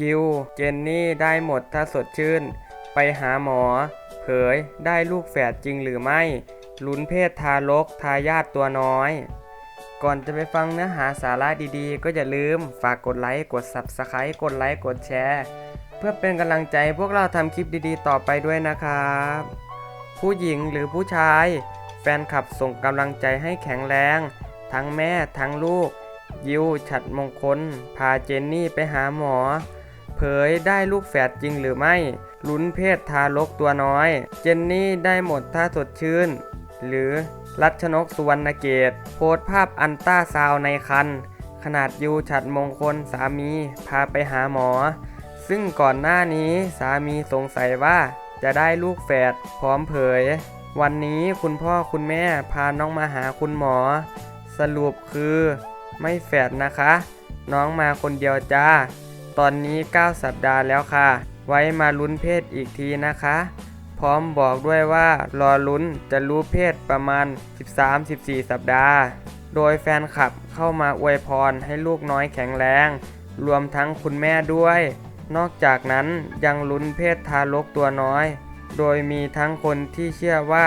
ยิว เจนนี่ได้หมดถ้าสดชื่น ไปหาหมอ เผยได้ลูกแฝดจริงหรือไม่ลุ้นเพศทารกทายาทตัวน้อย ก่อนจะไปฟังเนื้อหาสาระดีๆ ก็อย่าลืมฝากกดไลค์ กด Subscribe กดไลค์ กดแชร์ เพื่อเป็นกำลังใจพวกเราทำคลิปดีๆ ต่อไปด้วยนะครับ ผู้หญิงหรือผู้ชาย แฟนคลับส่งกำลังใจให้แข็งแรง ทั้งแม่ทั้งลูก ยิวฉัดมงคล พาเจนนี่ไปหาหมอ เผยได้ลูกแฝดจริงหรือไม่ ลุ้นเพศทารกตัวน้อย เจนนี่ได้หมดถ้าสดชื่น หรือรัชนกสุวรรณเกต โพสภาพอันต้าซาวในคัน ขนาดยูฉัดมงคลสามีพาไปหาหมอ ซึ่งก่อนหน้านี้สามีสงสัยว่าจะได้ลูกแฝดพร้อมเผย วันนี้คุณพ่อคุณแม่พาน้องมาหาคุณหมอ สรุปคือ ไม่แฝดนะคะ น้องมาคนเดียวจ้า ตอนนี้ 9 สัปดาห์แล้วค่ะ ไว้มาลุ้นเพศอีกทีนะคะ พร้อมบอกด้วยว่ารอลุ้นจะรู้เพศประมาณ 13-14 สัปดาห์ โดยแฟนคลับเข้ามาอวยพรให้ลูกน้อยแข็งแรง รวมทั้งคุณแม่ด้วย นอกจากนั้นยังลุ้นเพศทารกตัวน้อย โดยมีทั้งคนที่เชื่อว่า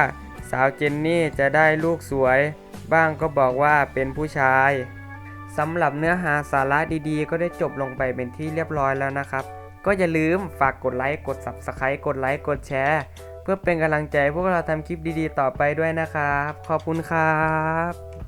สาวเจนนี่จะได้ลูกสวย บ้างก็บอกว่าเป็นผู้ชาย สำหรับเนื้อหาสาระดีๆ ก็ได้จบลงไปเป็นที่เรียบร้อยแล้วนะครับ ก็อย่าลืมฝากกดไลค์ กด Subscribe กดไลค์ กดแชร์ เพื่อเป็นกำลังใจพวกเราทำคลิปดีๆ ต่อไปด้วยนะครับ ขอบคุณครับ